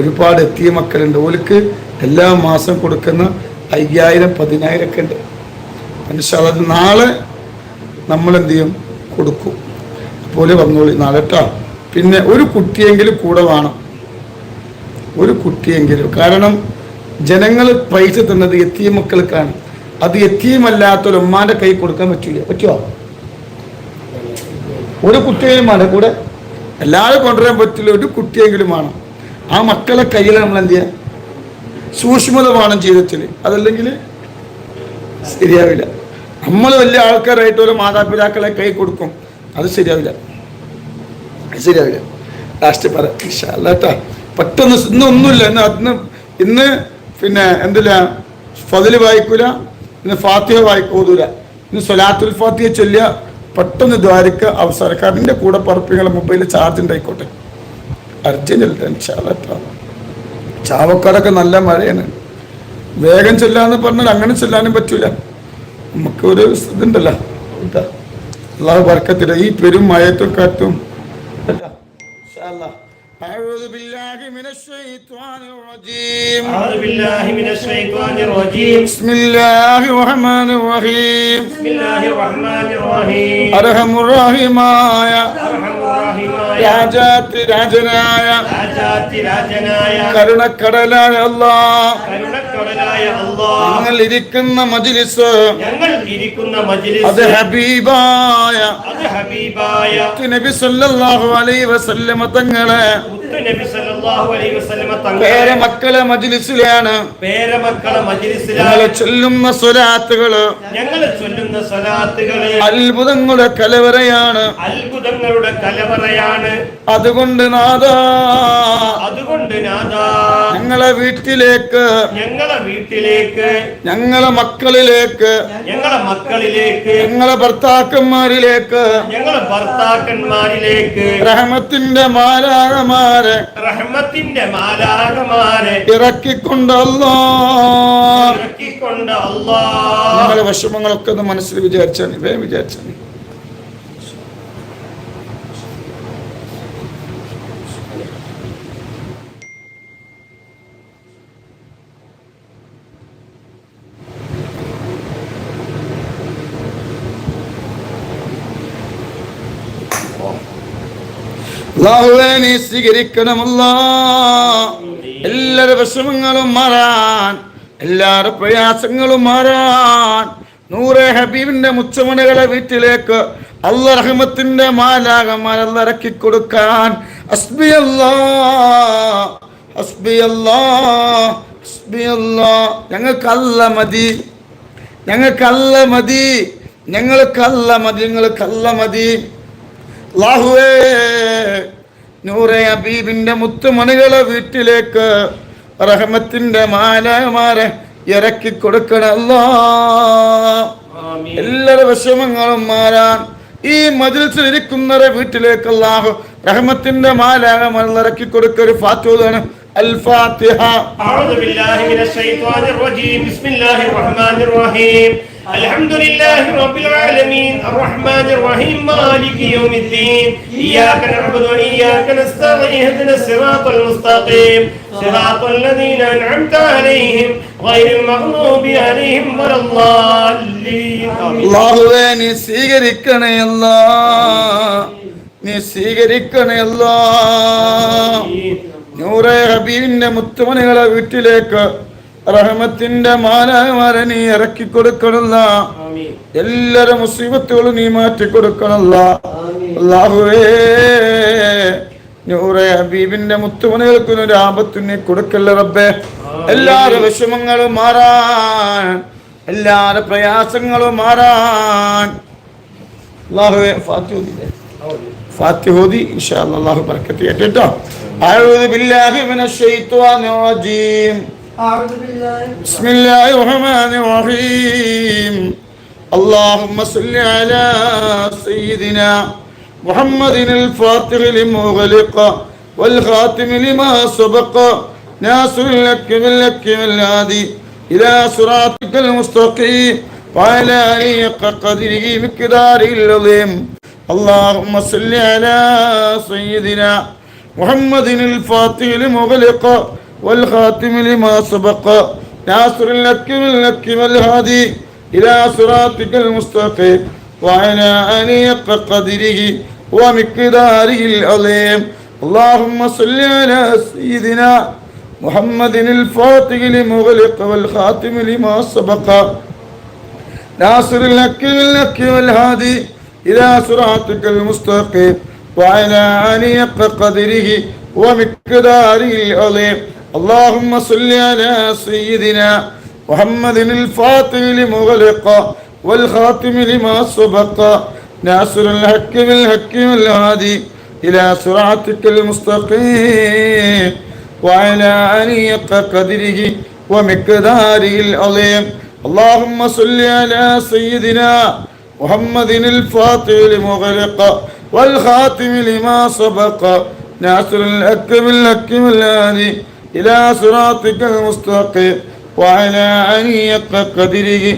ഒരുപാട് എത്തിയ മക്കളുണ്ട്. ഓർക്ക് എല്ലാ മാസം കൊടുക്കുന്ന അയ്യായിരം പതിനായിരം ഒക്കെ ഉണ്ട് മനുഷ്യ നാളെ നമ്മൾ എന്ത് ചെയ്യും? കൊടുക്കും. പോലെ വന്നോളി നാളെ കേട്ടോ പിന്നെ ഒരു കുട്ടിയെങ്കിലും കൂടെ വേണം. ഒരു കുട്ടിയെങ്കിലും. കാരണം ജനങ്ങൾ പൈസ തന്നത് എത്തിയ മക്കൾക്കാണ്. അത് എത്തിയുമല്ലാത്തൊരു ഉമ്മാന്റെ കൈ കൊടുക്കാൻ പറ്റില്ല പറ്റുമോ ഒരു കുട്ടിയെങ്കിലും വേണം. കൂടെ എല്ലാവരും കൊണ്ടുവരാൻ പറ്റില്ല. ഒരു കുട്ടിയെങ്കിലും വേണം. ആ മക്കളെ കയ്യിൽ നമ്മൾ എന്ത് ചെയ്യാം സൂക്ഷ്മത വേണം ജീവിതത്തിൽ അതല്ലെങ്കിൽ ശരിയാവില്ല. നമ്മൾ വലിയ ആൾക്കാരായിട്ട് ഒരു മാതാപിതാക്കളെ കൈ കൊടുക്കും. അത് ശരിയാവില്ല. ശരിയാവില്ല. ലാസ്റ്റ് പറ. പെട്ടെന്ന് ഇന്ന് ഒന്നുമില്ല. ഇന്ന് അന്ന് ഇന്ന് പിന്നെ എന്തില്ല? ഫതിൽ വായിക്കൂല. ഇന്ന് ഫാത്തിഹ വായിക്കൂതൂല ഇന്ന് സൊലാത്തുൽ ഫാത്തിഹ ചൊല്ലിയ പെട്ടെന്ന് ദ്വാരക്ക് അവസരക്കാരന്റെ കൂടെ പറപ്പിങ്ങളെ മൊബൈലിൽ ചാർജ് ഉണ്ടായിക്കോട്ടെ. അർജന്റ് ചാവക്കാടൊക്കെ നല്ല മഴയാണ്. വേഗം ചെല്ലാന്ന് പറഞ്ഞാൽ അങ്ങനെ ചെല്ലാനും പറ്റൂല. നമുക്ക് ഒരു ഇതുണ്ടല്ലോ. ഇതാ. അള്ളാഹു ബർക്കത്തില്ല ഈ പെരും മഴയത്തും കാറ്റും അല്ലാ. أعوذ بالله من الشيطان الرجيم. أعوذ بالله من الشيطان الرجيم. بسم الله الرحمن الرحيم. بسم الله الرحمن الرحيم. أرحم الراحماയ രാജാതിരാജനായ കരുണക്കടലായ അല്ലാ കരുണ ഞങ്ങൾ ഇരിക്കുന്ന മജ്ലിസ്. ഞങ്ങൾ ഇരിക്കുന്ന അത് മജ്ലിസ് ഹബീബായ. അത് ഹബീബായ. നബി സല്ലല്ലാഹു അലൈഹി വസല്ലമ തങ്ങളെ. നബി സല്ലല്ലാഹു അലൈഹി വസല്ലമ പേര തങ്ങളെ മക്കളെ മജ്ലിസിലാണ്. പേരമക്കളെ മജ്ലിസിലാണ്. ചൊല്ലുന്ന സ്വലാത്തുകൾ ഞങ്ങൾ ചൊല്ലുന്ന സ്വലാത്തുകൾ അത്ഭുതങ്ങളുടെ കലവറയാണ്. അത്ഭുതങ്ങളുടെ കലവറയാണ്. അതുകൊണ്ട് നാദാ. അതുകൊണ്ട് നാദാ. ഞങ്ങളെ വീട്ടിലേക്ക്. ഞങ്ങളെ വീട്ടിലേക്ക്. ഞങ്ങളെ മക്കളിലേക്ക്. ഞങ്ങളെ മക്കളിലേക്ക്. ഞങ്ങളെ ഭർത്താക്കന്മാരിലേക്ക്. ഞങ്ങളെ ഭർത്താക്കന്മാരിലേക്ക്. റഹമത്തിന്റെ മാലാകമാരെ റഹ്മത്തിന്റെ മാലാകമാരെ ഇറക്കിക്കൊണ്ടല്ലോ. ഇറക്കിക്കൊണ്ടല്ലോ. നിങ്ങളുടെ വിഷമങ്ങളൊക്കെ ഒന്ന് മനസ്സിൽ വിചാരിച്ചാണ് വേഗം വിചാരിച്ചാണ് അല്ലാഹുവേ നീ സ്വീകരിക്കണമല്ല. എല്ലാവരുടെ വിഷമങ്ങളും മാറാൻ എല്ലാവരുടെ പ്രയാസങ്ങളും മാറാൻ. നൂറെ ഹബീബിന്റെ മുച്ചമണകളെ വീട്ടിലേക്ക് അല്ല റഹ്മത്തിന്റെ മാലാകമാർ അല്ല കൊടുക്കാൻ. അസ്ബി അല്ലാ അസ്ബി അല്ലാ അസ്ബി അല്ലാ ഞങ്ങൾക്ക് അല്ല മതി. ഞങ്ങൾക്ക് അല്ല മതി. ഞങ്ങൾക്ക് അല്ല മതി. ഞങ്ങൾക്ക് അല്ല മതി. അല്ലാഹുവേ നൂറെ ഹബീബിന്റെ മുത്തുമണികളെ വീട്ടിലേക്ക് റഹമത്തിന്റെ മാലമാരെ ഇറക്കി കൊടുക്കണല്ലോ ആമീൻ. എല്ലാവരുടെ വിഷമങ്ങളും മാറാൻ ഈ മജിൽസിൽ ഇരിക്കുന്നവരെ വീട്ടിലേക്ക് അല്ലാഹു റഹമത്തിന്റെ മാലാകമാർ ഇറക്കി കൊടുക്കൊരു ഫാത്തൂതാണ് അൽ ഫാത്തിഹ أعوذ بالله من الشيطان الرجيم بسم الله الرحمن الرحيم الحمد لله رب العالمين الرحمن الرحيم مالك يوم الدين إياك نعبد وإياك نستعين اهدنا الصراط المستقيم صراط الذين أنعمت عليهم غير المغضوب عليهم ولا الضالين آمين. അള്ളാഹുവേ നീ സ്വീകരിക്കണേ അല്ലാ നീ സ്വീകരിക്കണേ അല്ലാ നൂറെ ഹബീബിന്റെ മുത്തുമണികളെ വീട്ടിലേക്ക് റഹമത്തിന്റെ മാലാമാരെ നീ ഇറക്കി കൊടുക്കണല്ല. എല്ലാരെ മുസീബത്തുകളും നീ മാറ്റി കൊടുക്കണല്ല. അല്ലാഹുവേ നൂറെ ഹബീബിന്റെ മുത്തുമണികൾക്കൊന്നും കൊടുക്കല്ല റബ്ബേ. എല്ലാരും വിഷമങ്ങളും മാറാൻ എല്ലാരും പ്രയാസങ്ങളും മാറാൻ. അല്ലാഹുവേ ഫാത്തിഹോദില്ലേ ഫാത്തിഹോദി ഇൻഷാ അല്ലാഹു ബില്ലാഹി بسم الله الرحمن الرحيم اللهم صل على سيدنا محمد الفاتح لما غلق والخاتم لما سبق ناصر لك باللك والهادي إلى صراطك المستقيم وعلى آله حق قدره مقداره العظيم اللهم صل على سيدنا محمد الفاتح لمغلق والخاتم لما سبق ناصر الحق بالحق والهادي إلى صراطك المستقيم وعلى آله حق قدره ومقداره العظيم اللهم صل على سيدنا محمد الفاتح لمغلق والخاتم لما سبق ناصر الحق بالحق والهادي إلى صراطك المستقيم وعلى آله حق قدره ومقداره العظيم اللهم صل على سيدنا محمد الفاتح لمغلق والخاتم لما سبق ناصر الحق بالحق والهادي إلى صراطك المستقيم وعلى حق قدره ومقداره العظيم. اللهم صل على سيدنا محمد الفاتح لمغلق والخاتم لما سبق ناصر الحق بالحق والهادي إلى صراطك المستقيم وعلى آله حق قدره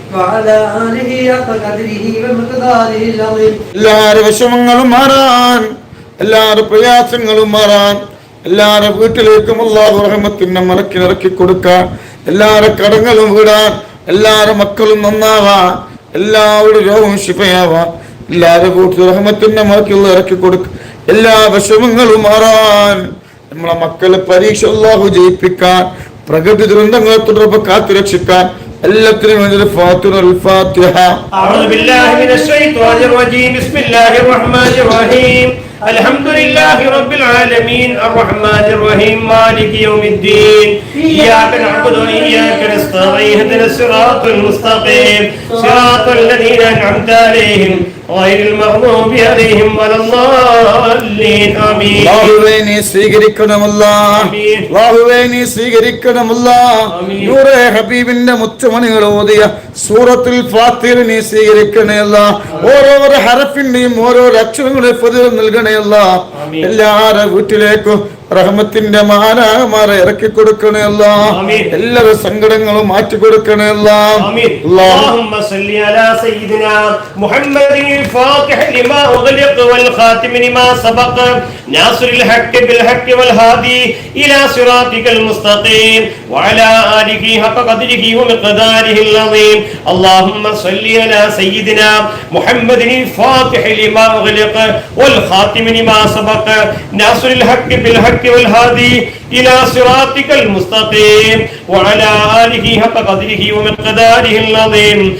എല്ലാരും വിഷമങ്ങളും മാറാൻ എല്ലാരും പ്രയാസങ്ങളും മാറാൻ എല്ലാരെ വീട്ടിലേക്കും അള്ളാഹു റഹമത്തിനെ മറക്കി ഇറക്കി കൊടുക്കാൻ എല്ലാരെ കടങ്ങളും വിടാൻ എല്ലാരെ മക്കളും നന്നാവാ എല്ലാവരുടെ രോഗവും ശിപയാവാ എല്ലാവരുടെ വീട്ടിൽ റഹമത്തിന്റെ മറക്കി ഇറക്കി കൊടുക്ക എല്ലാ വിഷമങ്ങളും മാറാൻ. നമ്മളെ മക്കളെ പരീക്ഷ അള്ളാഹു ജയിപ്പിക്കാൻ പ്രകൃതി ദുരന്തങ്ങളെ തുടർപ്പ് കാത്തുരക്ഷിക്കാൻ എല്ലാത്തിനും വേണ്ടി ഫാത്തിഹ ഫാത്തിഹ أعوذ بالله من الشيطان الرجيم بسم الله الرحمن الرحيم الحمد لله رب العالمين الرحمن الرحيم مالك يوم الدين إياك نعبد وإياك نستعين اهدنا الصراط المستقيم صراط الذين أنعمت عليهم നീ ഹബീബിന്റെ ഓരോരോ ഹരഫിന്റെയും ഓരോ അക്ഷരങ്ങളെ നൽകണേ അല്ല എല്ലാവരുടെ വീട്ടിലേക്കും റഹ്മത്തിന്റെ മാനാമാരെ ഇറക്കി കൊടുക്കണയല്ല ആമീൻ. എല്ലാവരുടെ സങ്കടങ്ങളും മാറ്റി കൊടുക്കണയല്ല آمين അല്ലാഹ് اللهم صل على سيدنا محمد الفاتح لما أغلق والخاتم لما سبق ناصر الحق بالحق والهادي إلى صراطك المستقيم وعلى آله حق قدره ومقداره العظيم اللهم صل على سيدنا محمد الفاتح لما أغلق والخاتم لما سبق ناصر الحق بالحق والهادي إلى صراطك المستقيم وعلى آله حق قدره ومقداره العظيم